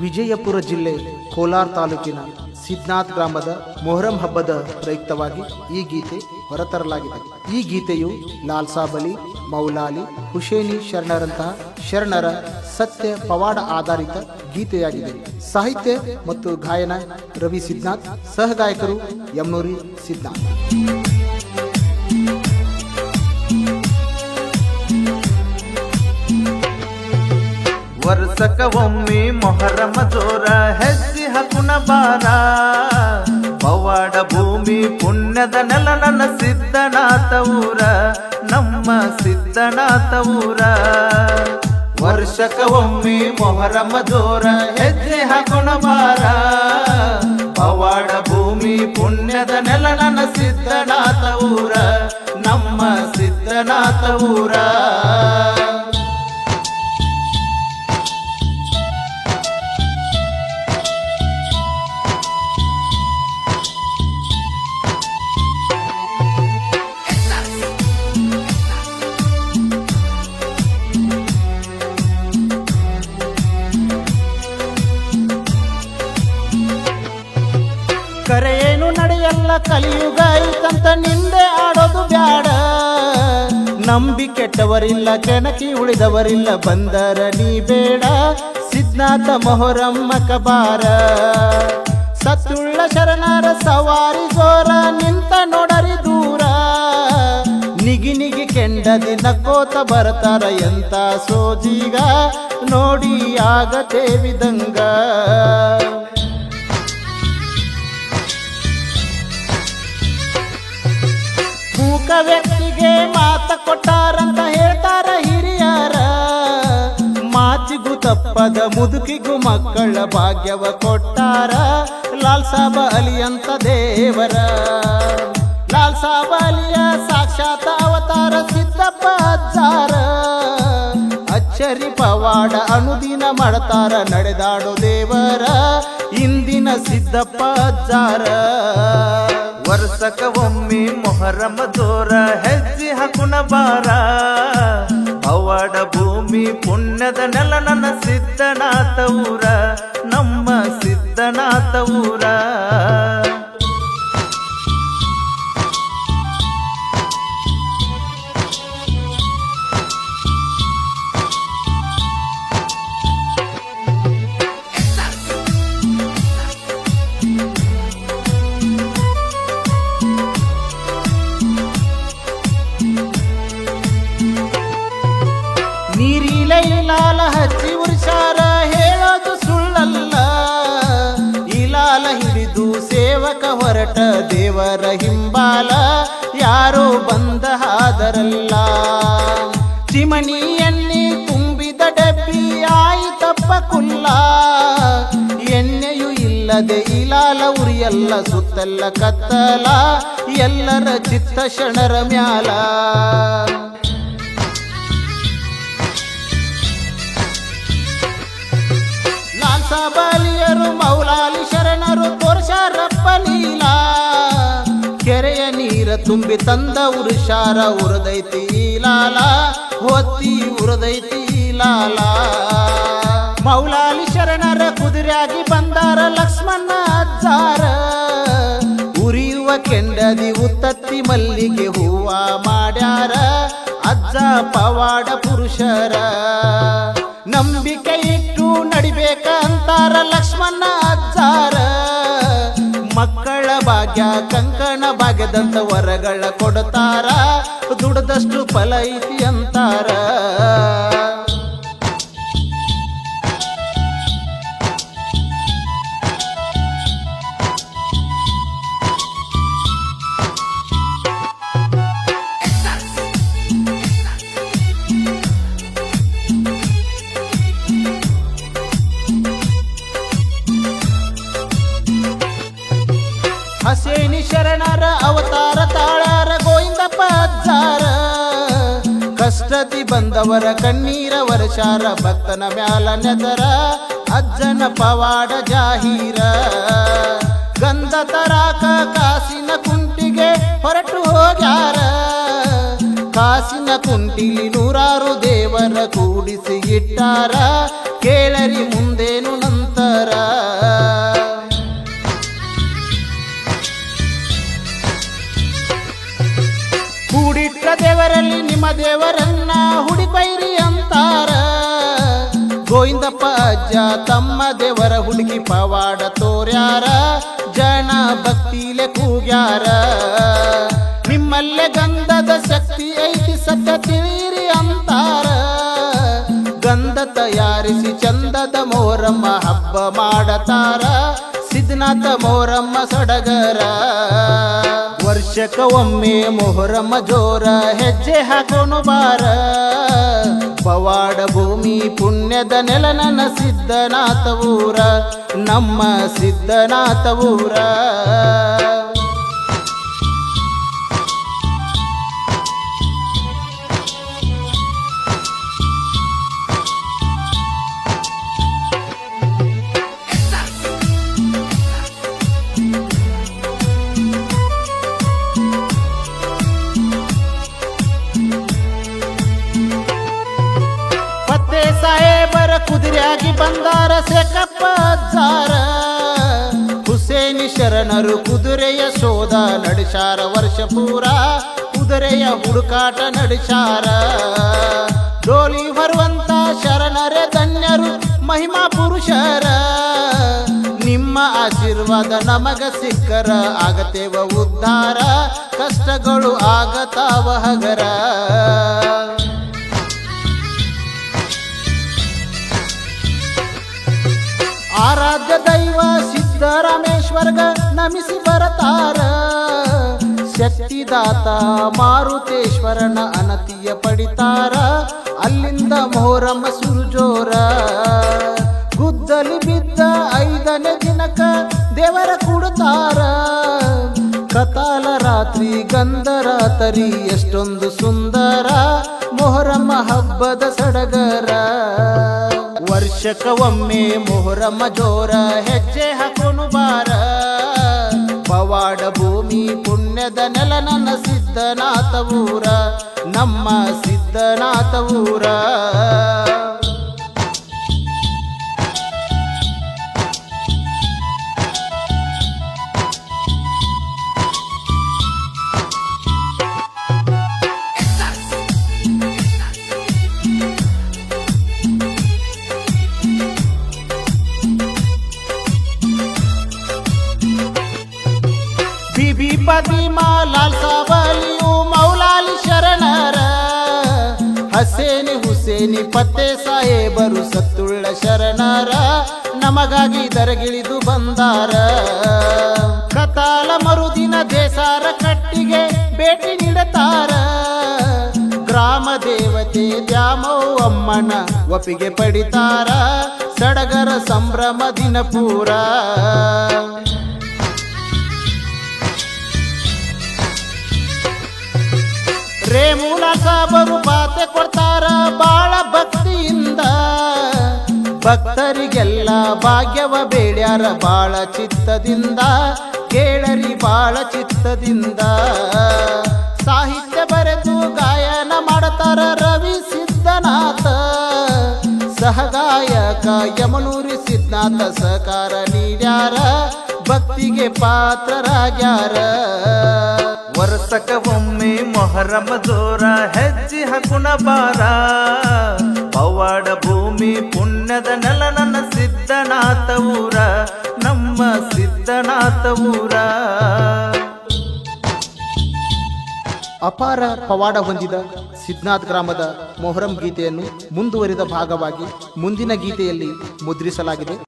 ವಿಜಯಪುರ ಜಿಲ್ಲೆ ಕೋಲಾರ ತಾಲೂಕಿನ ಸಿದ್ನಾಥ್ ಗ್ರಾಮದ ಮೊಹರಂ ಹಬ್ಬದ ಪ್ರಯುಕ್ತವಾಗಿ ಈ ಗೀತೆ ಹೊರತರಲಾಗಿದೆ. ಈ ಗೀತೆಯು ಲಾಲ್ಸಾಬಲಿ ಮೌಲಾಲಿ, ಹುಸೇನಿ ಶರಣರಂತಹ ಶರಣರ ಸತ್ಯ ಪವಾಡ ಆಧಾರಿತ ಗೀತೆಯಾಗಿದೆ. ಸಾಹಿತ್ಯ ಮತ್ತು ಗಾಯನ ರವಿ ಸಿದ್ನಾಥ್ ಸಹಗಾಯಕರು ಯಮ್ನೂರಿ ಸಿದ್ನಾಥ್. ವರ್ಷಕ ಒಮ್ಮೆ ಮೊಹರಮ ಜೋರ ಹೆಜ್ಜೆ ಹಕುನ ಬಾರ ಪವಾಡ ಭೂಮಿ ಪುಣ್ಯದ ನೆಲ ನನ್ನ ಸಿದ್ಧನಾಥ ಊರ, ನಮ್ಮ ಸಿದ್ಧನಾಥ ಊರ. ವರ್ಷಕ ಒಮ್ಮೆ ಮೊಹರಮ ಜೋರ ಹೆಜ್ಜೆ ಹಾಕೋಣ ಬಾರ ಪವಾಡ ಭೂಮಿ ಪುಣ್ಯದ ನೆಲ ನನ್ನ ಸಿದ್ಧನಾಥ ಊರ, ನಮ್ಮ ಸಿದ್ಧನಾಥ ಊರ. ಕಲಿಯುಗ ಐತಂತ ನಿಂದೆ ಆಡೋದು ಬ್ಯಾಡ. ನಂಬಿ ಕೆಟ್ಟವರಿಲ್ಲ, ಕೆಣಕಿ ಉಳಿದವರಿಲ್ಲ, ಬಂದರ ನೀ ಬೇಡ. ಸಿದ್ಧಾರ್ಥ ಮೊಹರಮ್ಮ ಕಬಾರ. ಸತ್ತುಳ್ಳ ಶರಣರ ಸವಾರಿ ಜೋರ, ನಿಂತ ನೋಡರಿ ದೂರ. ನಿಗಿ ನಿಗಿ ಕೆಂಡದಿ ನಕ್ಕೋತ ಬರ್ತಾರ ಎಂತ ಸೋಜೀಗ. ನೋಡಿ ಆಗತೇವಿದಂಗ ವ್ಯಕ್ತಿಗೆ ಮಾತ ಕೊಟ್ಟಾರಂತ ಹೇಳ್ತಾರ ಹಿರಿಯರ. ಮಾತಿಗೂ ತಪ್ಪದ ಮುದುಕಿಗೂ ಮಕ್ಕಳ ಭಾಗ್ಯವ ಕೊಟ್ಟಾರ. ಲಾಲ್ ಸಾಬ ಅಲಿಯಂತ ದೇವರ. ಲಾಲ್ ಸಾಬ ಅಲಿಯ ಸಾಕ್ಷಾತ್ ಅವತಾರ ಸಿದ್ದಪ್ಪ ಅಜ್ಜಾರ. ಅಚ್ಚರಿ ಪವಾಡ ಅನುದಿನ ಮಾಡ್ತಾರ ನಡೆದಾಡೋ ದೇವರ. ಇಂದಿನ ಸಿದ್ದಪ್ಪ ಅಜ್ಜಾರ. ವರ್ಷಕ ಒಮ್ಮೆ ಮೊಹರಮ ದೋರ ಹೆಜ್ಜೆ ಹಕುಣ ಬಾರ ಅವಾಡ ಭೂಮಿ ಪುಣ್ಯದ ನೆಲ ನನ್ನ ಸಿದ್ಧನಾಥ ಊರ. ನಮ್ಮ ಸಿದ್ಧನಾಥ ಊರ. ಇಲಾಲ ಹಚ್ಚಿ ಉರ್ಷಾರ ಹೇಳೋದು ಸುಳ್ಳಲ್ಲ. ಇಲಾಲ ಹಿಡಿದು ಸೇವಕ ಹೊರಟ ದೇವರ ಹಿಂಬಾಲ, ಯಾರೋ ಬಂದ ಹಾದರಲ್ಲ. ಚಿಮಣಿ ತುಂಬಿದ ಡಬ್ಬಿ ಆಯಿತಪ್ಪ ಕುಲ್ಲ. ಎಣ್ಣೆಯು ಇಲ್ಲದೆ ಇಲಾಲ ಉರಿಯಲ್ಲ, ಸುತ್ತಲ್ಲ ಕತ್ತಲ, ಎಲ್ಲರ ಚಿತ್ತ ಶಣರ ಮ್ಯಾಲ. ತುಂಬಿ ತಂದ ಉರುಷಾರ ಉರದೈತಿ ಲಾಲ, ಹೊತ್ತಿ ಉರದೈತಿ ಲಾಲ. ಮೌಲಾಲಿ ಶರಣರ ಕುದುರೆಯಾಗಿ ಬಂದಾರ ಲಕ್ಷ್ಮಣ ಅಜ್ಜಾರ. ಉರಿಯುವ ಕೆಂಡದಿ ಉತ್ತತ್ತಿ ಮಲ್ಲಿಗೆ ಹೂವ ಮಾಡ್ಯಾರ ಅಜ್ಜ ಪವಾಡ ಪುರುಷರ. ನಂಬಿಕೆ ಇಟ್ಟು ನಡಿಬೇಕಂತಾರ ಲಕ್ಷ್ಮಣ ಅಜ್ಜಾರ. ಭಾಗ್ಯ ಕಂಕಣ ಭಾಗ್ಯದಂತ ವರಗಳ ಕೊಡ್ತಾರ. ದುಡದಷ್ಟು ಫಲ ಐತಿ ಅಂತಾರ. ಗೋವಿಂದಪ್ಪ ಕಷ್ಟತಿ ಬಂದವರ ಕಣ್ಣೀರ ವರ್ಷಾರ ಭಕ್ತನ ಮ್ಯಾಲ ನೆದರ, ಅಜ್ಜನ ಪವಾಡ ಜಾಹೀರ. ಗಂಧ ತರಾಕ ಕಾಸಿನ ಕುಂಟಿಗೆ ಹೊರಟು ಹೋಗ್ಯಾರ. ಕಾಸಿನ ಕುಂಟಿಲಿ ನೂರಾರು ದೇವರ ಕೂಡಿಸಿ ಇಟ್ಟಾರ. ಕೇಳರಿ ಮುಂದೇನು ನಂತರ. ದೇವರನ್ನ ಹುಡುಕೈರಿ ಅಂತಾರ. ಗೋವಿಂದಪ್ಪ ಅಜ್ಜ ತಮ್ಮ ದೇವರ ಹುಡುಗಿ ಪವಾಡ ತೋರ್ಯಾರ. ಜನ ಭಕ್ತಿಲೆ ಕೂಗ್ಯಾರ. ನಿಮ್ಮಲ್ಲೇ ಗಂಧದ ಶಕ್ತಿ ಐತಿ ಸತ್ಯ ತಿಳಿರಿ ಅಂತಾರ. ಗಂಧ ತಯಾರಿಸಿ ಚಂದದ ಮೋರಮ್ಮ ಹಬ್ಬ ಮಾಡತಾರ. ಸಿದ್ಧನಾಥ ಮೋರಮ್ಮ ಸಡಗರ. ವರ್ಷಕ ಒಮ್ಮೆ ಮೊಹರಮ್ಮ ಜೋರ ಹೆಜ್ಜೆ ಹಾಕೋನು ಬಾರ. ಪವಾಡ ಭೂಮಿ ಪುಣ್ಯದ ನೆಲ ನನ್ನ ಸಿದ್ಧನಾಥ ಊರ. ನಮ್ಮ ಸಿದ್ಧನಾಥ ಊರ. ಸೆಕಪ್ಪ ಅಜ್ಜಾರ. ಹುಸೇನಿ ಶರಣರು ಕುದುರೆಯ ಶೋಧ ನಡೆಸಾರ ವರ್ಷ ಪೂರ. ಕುದುರೆಯ ಹುಡುಕಾಟ ನಡೆಸಾರ. ಡೋಲಿ ಬರುವಂತ ಶರಣರೆ ಧನ್ಯರು, ಮಹಿಮಾ ಪುರುಷರ. ನಿಮ್ಮ ಆಶೀರ್ವಾದ ನಮಗ ಸಿಕ್ಕರ, ಆಗತೇವ ಉದ್ಧಾರ. ಕಷ್ಟಗಳು ಆಗತಾವ ಹಗರ. ನಮಿಸಿ ಬರತಾರ ಶಕ್ತಿದಾತ ಮಾರುತೇಶ್ವರನ ಅನತಿಯ ಪಡಿತಾರ. ಅಲ್ಲಿಂದ ಮೊಹರಮ್ಮ ಸುರುಜೋರ. ಗುದ್ದಲಿ ಬಿದ್ದ ಐದನೇ ದಿನಕ ದೇವರ ಕುಡತಾರ ಕತಾಲ ರಾತ್ರಿ ಗಂಧರ ತರಿ ಎಷ್ಟೊಂದು ಸುಂದರ. ಮೊಹರಮ್ಮ ಹಬ್ಬದ ಸಡಗರ. ವರ್ಷಕ ಒಮ್ಮೆ ಮೊಹರಮ್ಮ ಜೋರ ಹೆಜ್ಜೆ ಹಾಕೋನು ಬಾರ. ಪವಾಡ ಭೂಮಿ ಪುಣ್ಯದ ನೆಲ ನನ್ನ ಸಿದ್ಧನಾಥ ಊರ ನಮ್ಮ ಸಿದ್ಧನಾಥ ಊರ ಬಿಬಿ ಪದಿಮಾ ಲಾಲ್ ಸಾಬಲಿಯು ಮೌಲಾಲಿ ಶರಣರ. ಹಸೇನಿ ಹುಸೇನಿ ಪತ್ತೆ ಸಾಹೇಬರು ಸತ್ತುಳ್ಳ ಶರಣರ. ನಮಗಾಗಿ ದರಗಿಳಿದು ಬಂದಾರ. ಕತಾಲ ಮರುದಿನ ದೇಸಾರ ಕಟ್ಟಿಗೆ ಭೇಟಿ ನೀಡತಾರ. ಗ್ರಾಮ ದೇವತೆ ದ್ಯಾಮವ್ವಮ್ಮನ ಒಪ್ಪಿಗೆ ಪಡಿತಾರ. ಸಡಗರ ಸಂಭ್ರಮ ದಿನ ಪೂರ. ಭಕ್ತರಿಗೆಲ್ಲ ಭಾಗ್ಯವ ಬೇಡ್ಯಾರ ಬಾಳ ಚಿತ್ತದಿಂದ, ಕೇಳರಿ ಬಾಳ ಚಿತ್ತದಿಂದ. ಸಾಹಿತ್ಯ ಬರೆದು ಗಾಯನ ಮಾಡತಾರ ರವಿ ಸಿದ್ಧನಾಥ. ಸಹಗಾಯಕ ಯಮನೂರಿ ಸಿದ್ಧನಾಥ ಸಹಕಾರ ನೀಡ್ಯಾರ, ಭಕ್ತಿಗೆ ಪಾತ್ರರಾಗ್ಯಾರ. ವರ್ಷಕ ಒಮ್ಮೆ ಮೊಹರಮ ಜೋರ ಹೆಜ್ಜಿ ಹಕುಣ ಬಾರ. ಪವಾಡ ಭೂಮಿ ಪುಣ್ಯದ ನೆಲ ನನ್ನ ಸಿದ್ಧನಾಥ ಊರ. ನಮ್ಮ ಸಿದ್ಧನಾಥ ಊರ. ಅಪಾರ ಪವಾಡ ಹೊಂದಿದ ಸಿದ್ಧನಾಥ್ ಗ್ರಾಮದ ಮೊಹರಂ ಗೀತೆಯನ್ನು ಮುಂದುವರಿದ ಭಾಗವಾಗಿ ಮುಂದಿನ ಗೀತೆಯಲ್ಲಿ ಮುದ್ರಿಸಲಾಗಿದೆ.